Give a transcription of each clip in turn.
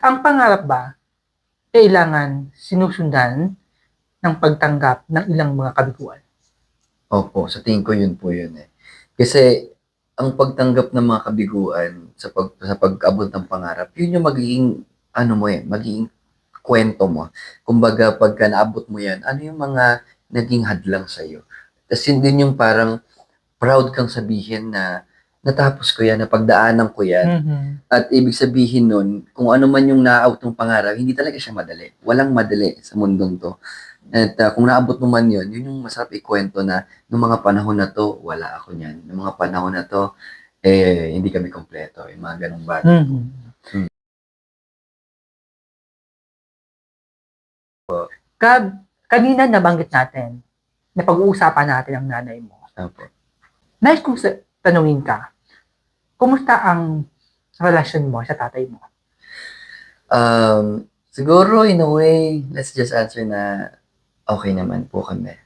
Ang pangarap ba, kailangan sinusundan ng pagtanggap ng ilang mga kabiguan? Opo, sa tingin ko yun po yun eh. Kasi ang pagtanggap ng mga kabiguan sa pag sa pag-abot ng pangarap, yun yung magiging ano mo eh, magiging kwento mo. Kumbaga pagka naabot mo yan, ano yung mga naging hadlang sa iyo. Tapos yun din yung parang proud kang sabihin na natapos ko yan, napagdaanan ko yan. Mhm. At ibig sabihin nun, kung ano man yung na-out ng pangarap, hindi talaga siya madali. Walang madali sa mundong to. At uh, kung naabot mo man yun, yun yung masarap ikwento na nung mga panahon na to, wala ako niyan. Nung mga panahon na to, eh, hindi kami kompleto. Yung mga ganong bagay. Mhm. Hmm. Kanina nabanggit natin na pag-uusapan natin ang nanay mo. Opo. Nais kong sa- tanungin ka, kumusta ang relasyon mo sa tatay mo? Um, siguro, in a way, let's just answer na okay naman po kami.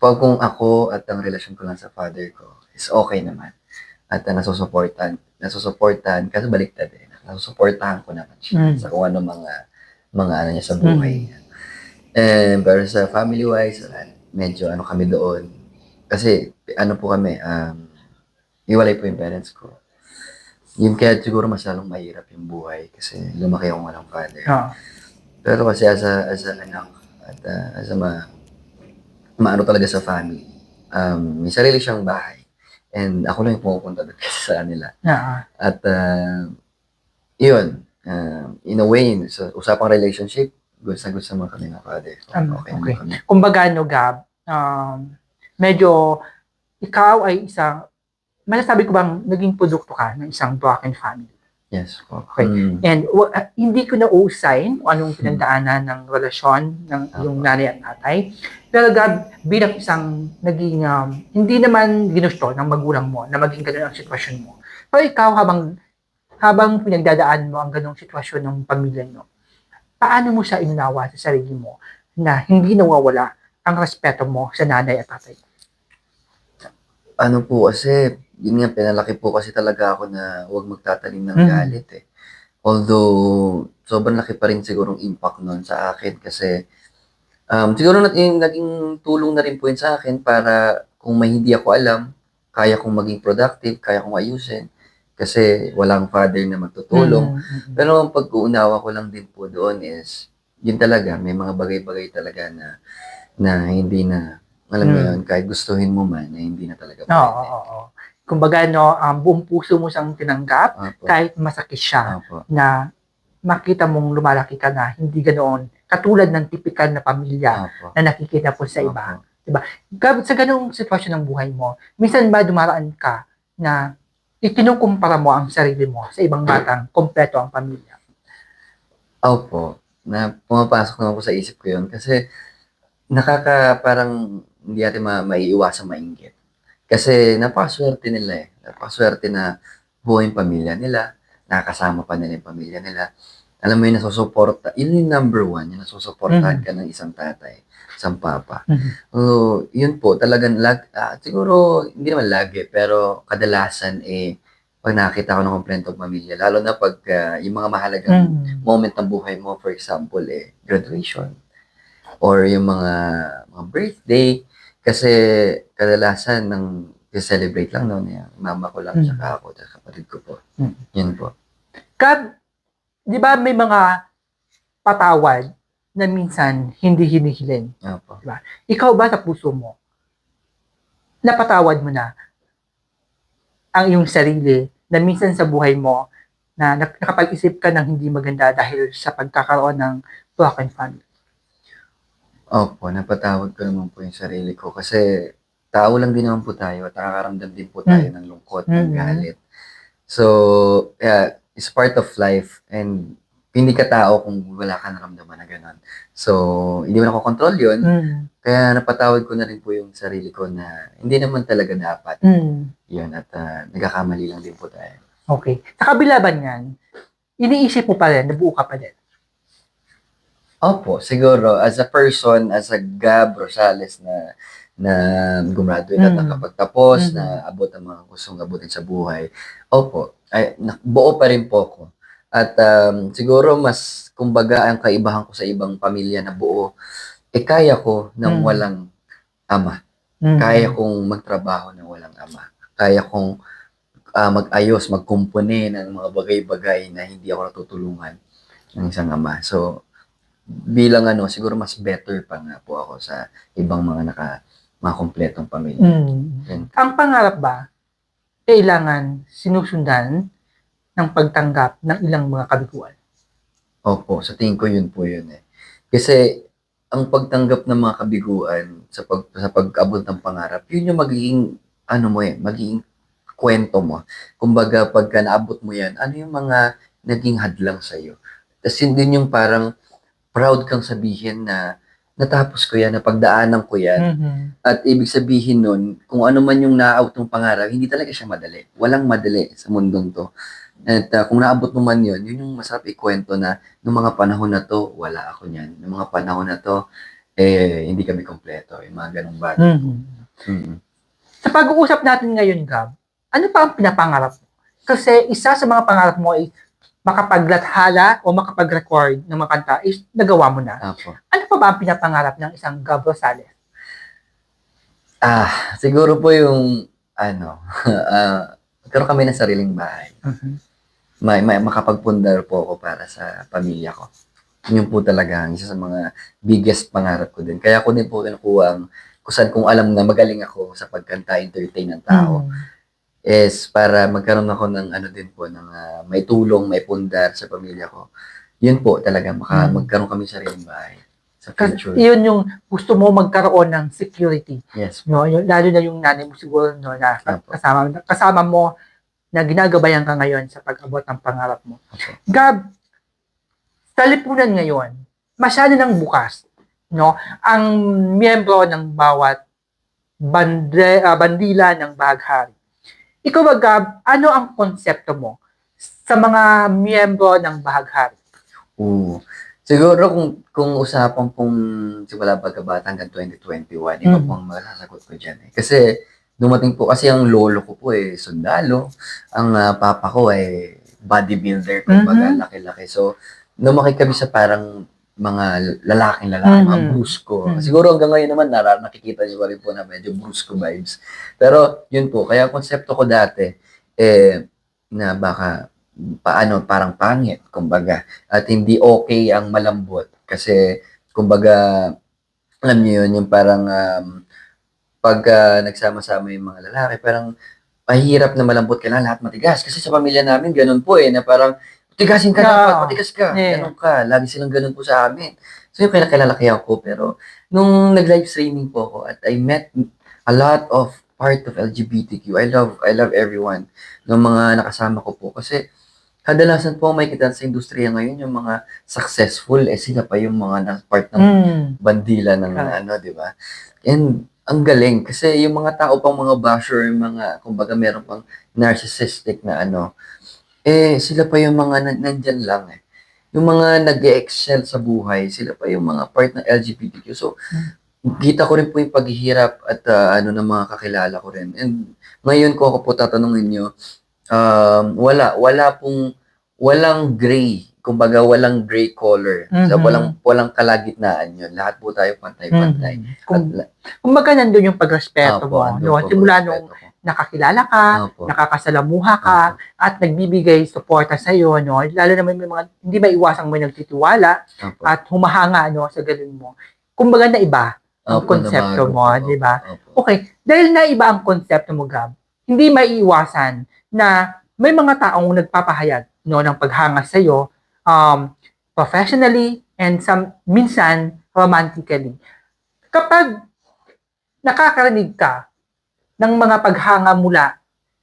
Pag kung ako at ang relasyon ko lang sa father ko is okay naman. At uh, nasusuportan, nasusuportan, kasi baliktad eh. Nasusuportahan ko naman siya Mm. sa kung ano mga mga ano niya sa buhay niya. And, pero sa family-wise, medyo ano kami doon. Kasi, ano po kami, um, iwalay po yung parents ko. Yung kaya siguro mas lalong mahirap yung buhay kasi lumaki akong walang father. Ah. Pero kasi as a, as a anak at uh, as a ma, maano talaga sa family, um, may sarili siyang bahay. And ako lang yung pumupunta doon kasi sa kanila. Ah. At uh, yun, uh, in a way, sa usapang relationship, good sa mga kami ng father. Um, okay, okay. kami. Kumbaga, no, Gab, um, medyo ikaw ay isang, masasabi ko bang naging produkto ka ng isang broken family? Yes po. Okay. Mm, And wa- ah, hindi ko na usain kung anong pinagdaanan ng relasyon ng iyong nanay at tatay. Pero Gab, bilang isang naging, um, hindi naman ginusto ng magulang mo na maging ganun ang sitwasyon mo. Pero ikaw habang habang pinagdadaan mo ang ganong sitwasyon ng pamilya nyo, paano mo siya inunawa sa sarili mo na hindi nawawala ang respeto mo sa nanay at tatay? ano po kasi, yun nga, pinalaki po kasi talaga ako na huwag magtatanim ng Mm. galit eh. Although, sobrang laki pa rin sigurong impact nun sa akin kasi um, siguro nat yung naging tulong na rin po yun sa akin para kung may hindi ako alam, kaya kong maging productive, kaya kong ayusin kasi walang father na magtutulong. Mm, mm, mm. Pero ang pag-uunawa ko lang din po doon is, yun talaga, may mga bagay-bagay talaga na na hindi na, alam mo Mm. yun, kahit gustuhin mo man, na hindi na talaga Oo, oo, oo. Kumbaga, no, um, buong puso mo siyang tinanggap Opo. kahit masakit siya. Opo. na makita mong lumalaki ka na hindi ganoon katulad ng typical na pamilya Opo. na nakikita po sa iba. Opo. Gab- Sa ganung sitwasyon ng buhay mo, minsan ba dumaraan ka na ikinukumpara mo ang sarili mo sa ibang batang kompleto ang pamilya? Opo. Na pumapasok naman po sa isip ko yun kasi nakaka parang hindi natin ma maiiwasang mainggit. Kasi napakaswerte nila eh. Napakaswerte na buhay yung pamilya nila, nakakasama pa nila yung pamilya nila. Alam mo yun, nasusuporta. Yun yung number one, yung nasusuportahan Mhm. ka ng isang tatay, isang papa. Mhm. So, yun po, talagang lag, ah, siguro, hindi naman lagi, pero kadalasan eh, pag nakakita ko ng komplentong pamilya, lalo na pag ah, yung mga mahalagang Mm. moment ng buhay mo, for example, eh, graduation, or yung mga, mga birthday, kasi kadalasan ng celebrate lang noon, yung mama ko lang, Mm. tsaka ako, tsaka kapatid ko po. Mm. Yun po. Gab, di ba may mga patawad na minsan hindi hinihiling? Opo. Ikaw ba sa puso mo, napatawad mo na ang iyong sarili na minsan sa buhay mo na nak- nakapag-isip ka ng hindi maganda dahil sa pagkakaroon ng broken family. Opo, napatawad ko naman po yung sarili ko kasi tao lang din naman po tayo at nakakaramdam din po tayo ng lungkot, ng Mm. galit. So, yeah, it's part of life and hindi ka tao kung wala ka naramdaman na gano'n. So, hindi mo nakokontrol yun. Mm. Kaya napatawad ko na rin po yung sarili ko na hindi naman talaga dapat Mm. yun at ah, nagkakamali lang din po tayo. Okay. Sa kabila ba niyan, iniisip mo pa rin, nabuo ka pa rin. Opo, siguro as a person, as a Gab Rosales na na gumraduate at Mm. nakapagtapos, Mm. na abot ang mga gustong abutin sa buhay. Opo, ay, na, buo pa rin po ako. At um, siguro mas, kumbaga, ang kaibahan ko sa ibang pamilya na buo, eh kaya ko nang Mm. walang ama. Mhm. Kaya kong magtrabaho nang walang ama. Kaya kong ah, mag-ayos, magkumpone ng mga bagay-bagay na hindi ako natutulungan ng isang ama. So, bilang ano, siguro mas better pa nga po ako sa ibang mga naka, mga kompletong pamilya. Mm. Ang pangarap ba, kailangan sinusundan ng pagtanggap ng ilang mga kabiguan? Opo, sa tingin ko yun po yun eh. Kasi ang pagtanggap ng mga kabiguan sa pag sa pag-abot ng pangarap, yun yung magiging ano mo eh, magiging kwento mo. Kumbaga pagka naabot mo yan, ano yung mga naging hadlang sa iyo. Tapos yun din yung parang proud kang sabihin na natapos ko yan, napagdaanan ko yan. Mhm. At ibig sabihin nun, kung ano man yung na-out ng pangarap, hindi talaga siya madali. Walang madali sa mundong to. At uh, kung naabot mo man yun, yun yung masarap ikwento na nung mga panahon na to, wala ako niyan. Nung mga panahon na to, eh, hindi kami kompleto. Yung mga ganong bagay. Mhm. Mm. Sa pag-uusap natin ngayon, Gab, ano pa ang pinapangarap mo? Kasi isa sa mga pangarap mo ay makapaglathala o makapag-record ng mga kanta is nagawa mo na. Apo. Ano pa ba ang pinapangarap ng isang Gab Rosales? Ah, siguro po yung, ano, ah, magkaroon kami ng sariling bahay. Mhm. May, may, makapagpundar po ako para sa pamilya ko. Yun po talaga ang isa sa mga biggest pangarap ko din. Kaya ko din po kinukuha ang kung saan kung alam na magaling ako sa pagkanta, entertain ng tao, Mhm. Is para magkaroon ako ng ano din po, ng ah, may tulong, may pundar sa pamilya ko. Yun po talaga, maka, Mm. magkaroon kami sariling bahay sa Kasi future. yun yung gusto mo magkaroon ng security. Yes. No, yung, lalo na yung nanay mo siguro no, na kasama, kasama mo na ginagabayan ka ngayon sa pag-abot ng pangarap mo. Apo. Gab, sa lipunan ngayon, masyado nang bukas. No? Ang miyembro ng bawat bande, ah, bandila ng bahaghari. Ikaw ba, Gab, ano ang konsepto mo sa mga miyembro ng bahaghari? Oo. Siguro kung kung usapan pong simula pagkabata hanggang 2021, iba Mm. po ang masasagot ko dyan. Eh. Kasi dumating po, kasi ang lolo ko po eh, sundalo. Ang ah, papa ko ay bodybuilder, kumbaga, Mhm. laki-laki. So, lumaki kami sa parang mga lalaking lalaki, mga Mhm. brusko. Mhm. Siguro hanggang ngayon naman, nara, nakikita niyo pa rin po na medyo brusko vibes. Pero, yun po, kaya konsepto ko dati, eh, na baka paano parang pangit kumbaga at hindi okay ang malambot kasi kumbaga alam niyo yun yung parang um, pag ah, nagsama-sama yung mga lalaki parang mahirap na malambot ka na lahat matigas kasi sa pamilya namin ganun po eh na parang tigasin ka dapat matigas ka Yeah. ganun ka lagi silang ganun po sa amin so yung kinakilalakihan ko pero nung nag-live streaming po ako at I met a lot of part of LGBTQ I love I love everyone ng mga nakasama ko po kasi kadalasan po may kita sa industriya ngayon yung mga successful eh sila pa yung mga na part ng Mm. bandila ng Correct. ano, di ba? And ang galing kasi yung mga tao pang mga basher, yung mga kumbaga meron pang narcissistic na ano, eh sila pa yung mga nan- nandyan lang eh. Yung mga nag-excel sa buhay, sila pa yung mga part ng LGBTQ. So, kita ko rin po yung paghihirap at ah, ano ng mga kakilala ko rin. And ngayon ko ako po tatanungin nyo, um, wala, wala pong, walang gray. Kumbaga, walang gray color. So, Mhm. walang, walang kalagitnaan yun. Lahat po tayo pantay-pantay. Mhm. At, Kung, la- kumbaga nandun yung pagrespeto Opo, mo. andun No? po Simula nung. Nakakilala ka, Opo. nakakasalamuha ka, at nagbibigay suporta sa iyo, no? Lalo naman may mga hindi maiwasang may nagtitiwala Opo. at humahanga no sa ganun mo. Kumbaga na iba ang Opo, konsepto mo, di ba? Opo. Okay, dahil na iba ang konsepto mo, Gab, hindi maiiwasan na may mga taong nagpapahayag no ng paghanga sa iyo um, professionally and some minsan romantically. Kapag nakakarinig ka ng mga paghanga mula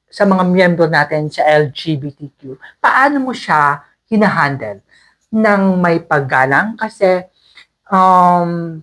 sa mga miyembro natin sa LGBTQ, paano mo siya hinahandle ng may paggalang? Kasi um,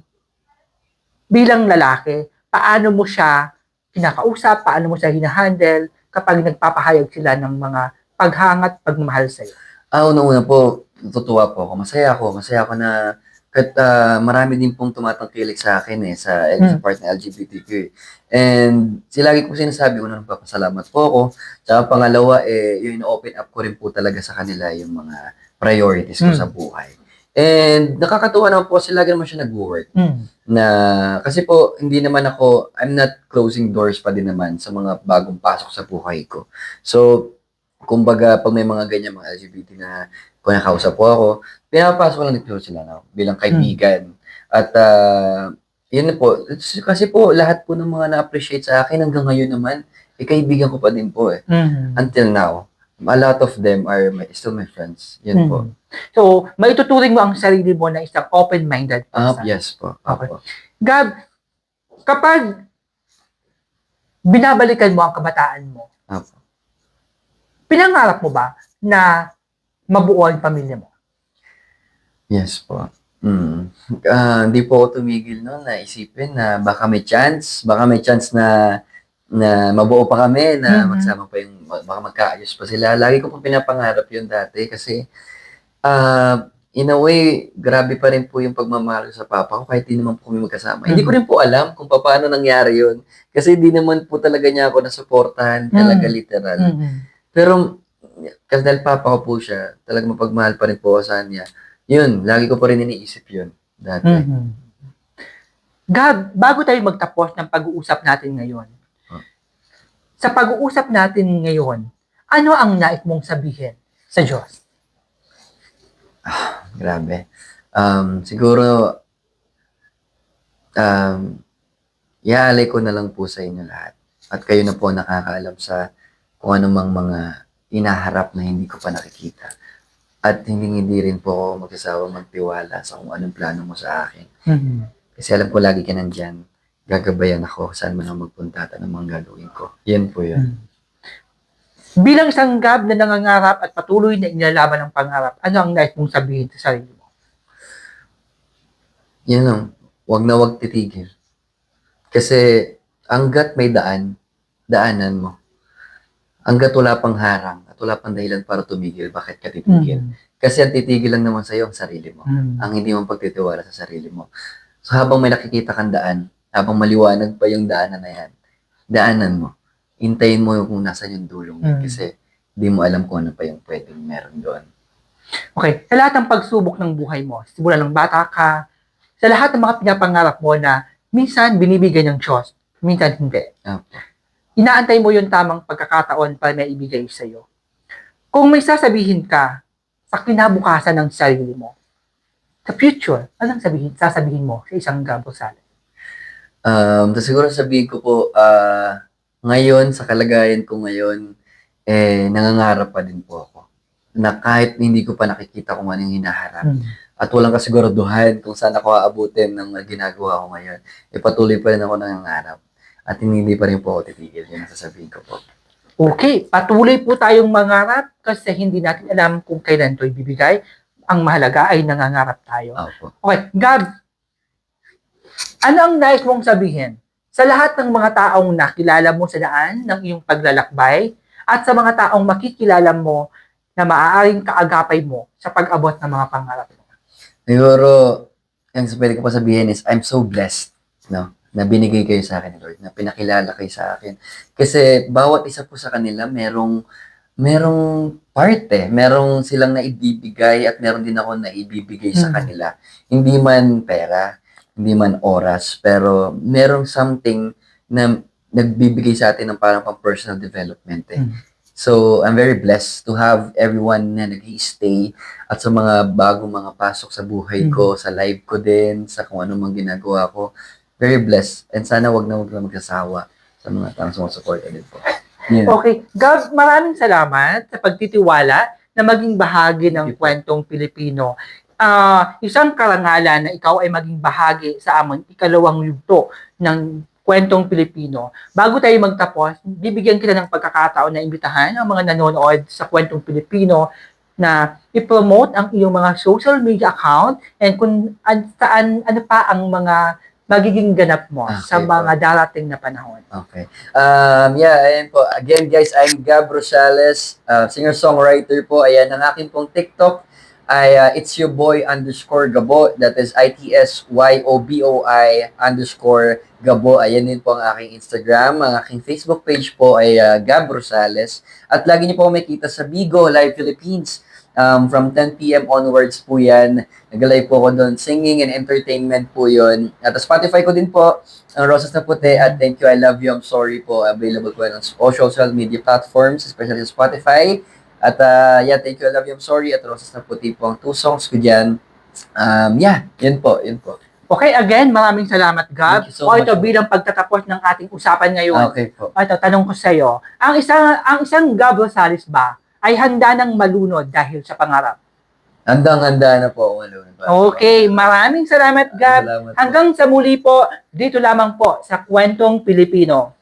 bilang lalaki, paano mo siya kinakausap, paano mo siya hinahandle kapag nagpapahayag sila ng mga paghangat, pagmamahal sa iyo. Ah, una-una po, natutuwa po ako. Masaya ako. Masaya ako na Kat, ah, marami din pong tumatangkilik sa akin eh, sa, sa Hmm. part ng LGBTQ. eh. And sila lagi ko sinasabi, una nagpapasalamat po ako. Tsaka pangalawa, eh, yung open up ko rin po talaga sa kanila yung mga priorities ko Hmm. sa buhay. And nakakatuwa naman po sila lagi naman siya nag-work Mm. na kasi po hindi naman ako I'm not closing doors pa din naman sa mga bagong pasok sa buhay ko. So kumbaga pag may mga ganyan mga LGBT na kung nakausap po ako, pinapasok ko lang dito sila na bilang kaibigan. At ah, yun po, kasi po lahat po ng mga na-appreciate sa akin hanggang ngayon naman, eh kaibigan ko pa din po eh. Mm. Until now, a lot of them are my, still my friends. Yun po. Mm. So, maituturing mo ang sarili mo na isang open-minded Ah, person. yes po. Okay. Opo. Gab, kapag binabalikan mo ang kabataan mo, Opo. Pinangarap mo ba na mabuo ang pamilya mo? Yes po. Mm. Ah, hindi po ako tumigil noon na isipin na baka may chance, baka may chance na na mabuo pa kami, na Mhm. magsama pa yung, baka magkaayos pa sila. Lagi ko po pinapangarap yun dati kasi ah in a way, grabe pa rin po yung pagmamahal sa papa ko kahit di naman po kami magkasama. Hindi ko rin po alam kung paano nangyari yun. Kasi di naman po talaga niya ako nasuportahan talaga Mhm. literal. Mm. Pero, kasi dahil papa ko po siya, talagang mapagmahal pa rin po ako sa kanya. Yun, lagi ko pa rin iniisip yun dati. Mhm. Gab, bago tayo magtapos ng pag-uusap natin ngayon, Ah. sa pag-uusap natin ngayon, ano ang nais mong sabihin sa Diyos? Grabe. Um, siguro, um, iaalay ko na lang po sa inyo lahat. At kayo na po nakakaalam sa kung anumang mga inaharap na hindi ko pa nakikita. At hindi hindi rin po ako magsasawa magtiwala sa kung anong plano mo sa akin. Mhm. Kasi alam ko lagi ka nandyan. Gagabayan ako saan man ako magpunta at anong mga gagawin ko. Yan po yun. Bilang isang Gab na nangangarap at patuloy na inilalaban ang pangarap, ano ang nais mong sabihin sa sarili mo? Yan lang. Huwag na huwag titigil. Kasi hanggat may daan, daanan mo. Hanggat wala pang harang at wala pang dahilan para tumigil, bakit ka titigil? Kasi ang titigil lang naman sa'yo ang sarili mo. Mhm. Ang hindi mo pagtitiwala sa sarili mo. So habang may nakikita kang daan, habang maliwanag pa yung daanan na yan, daanan mo. Hintayin mo yung kung nasan yung dulong. Mm. Kasi di mo alam kung ano pa yung pwedeng meron doon. Okay, sa lahat ng pagsubok ng buhay mo, simula ng bata ka, sa lahat ng mga pinapangarap mo na minsan binibigay ng Diyos, minsan hindi. Opo. Inaantay mo yung tamang pagkakataon para may ibigay sa iyo. Kung may sasabihin ka sa kinabukasan ng sarili mo, sa future, anong sabihin, sasabihin mo sa isang Gab Rosales? Um, so siguro sabihin ko po, ah, ngayon, sa kalagayan ko ngayon, eh, nangangarap pa din po ako. Na kahit hindi ko pa nakikita kung ano yung hinaharap. Hmm. At walang kasiguraduhan kung saan ako aabutin ng ginagawa ko ngayon. Eh, patuloy pa rin ako nangangarap. At hindi pa rin po ako titigil. Yun ang sasabihin ko po. Okay, patuloy po tayong mangarap kasi hindi natin alam kung kailan ito ibibigay. Ang mahalaga ay nangangarap tayo. Opo. Okay, Gab, ano ang nais mong sabihin sa lahat ng mga taong nakilala mo sa daan ng iyong paglalakbay at sa mga taong makikilala mo na maaaring kaagapay mo sa pag-abot ng mga pangarap mo? Siguro, ang pwede ko pa sabihin is, I'm so blessed, no? Na binigay kayo sa akin, Lord, na pinakilala kayo sa akin. Kasi bawat isa po sa kanila, merong, merong part eh. Merong silang naibibigay at meron din ako naibibigay sa Mhm. kanila. Hindi man pera, hindi man oras, pero merong something na nagbibigay sa atin ng parang pang personal development eh. Mhm. So, I'm very blessed to have everyone na nag stay at sa mga bagong mga pasok sa buhay ko, sa live ko din, sa kung ano mang ginagawa ko. Very blessed. And sana wag na wag na magsasawa sa mga taong sumusuporta din po. Yun. Okay, Gab, maraming salamat sa pagtitiwala na maging bahagi ng kwentong Pilipino. Ah, isang karangalan na ikaw ay maging bahagi sa aming ikalawang yugto ng kwentong Pilipino. Bago tayo magtapos, bibigyan kita ng pagkakataon na imbitahan ang mga nanonood sa kwentong Pilipino na i-promote ang iyong mga social media account and kung an, saan, ano pa ang mga magiging ganap mo Ah, sa okay mga darating na panahon. Okay. Um, yeah, ayan po. Again, guys, I'm Gab Rosales, uh, singer-songwriter po. Ayan, ang aking pong TikTok ay uh, it's your boy underscore Gabo. That is I-T-S-Y-O-B-O-I underscore Gabo. Ayan din po ang aking Instagram. Ang aking Facebook page po ay uh, Gab Rosales. At lagi niyo po makita sa Bigo Live Philippines. Um, from 10 p.m. onwards po yan. Nag-live po ako doon. Singing and entertainment po yun. At Spotify ko din po, ang Rosas na Puti at Thank You, I Love You, I'm Sorry po. Available po yan on all social media platforms, especially Spotify. At uh, yeah, Thank You, I Love You, I'm Sorry. At Rosas na Puti po ang two songs ko dyan. Um, yeah, yun po, yun po. Okay, again, maraming salamat, Gab. Thank you so o ito much. bilang pagtatapos ng ating usapan ngayon. Okay po. O ito, tanong ko sa iyo, ang isang ang isang Gab Rosales ba ay handa ng malunod dahil sa pangarap? Handang-handa na po ako malunod. Okay, maraming salamat, Gab. Salamat po. Hanggang sa muli po, dito lamang po sa Kwentong Pilipino.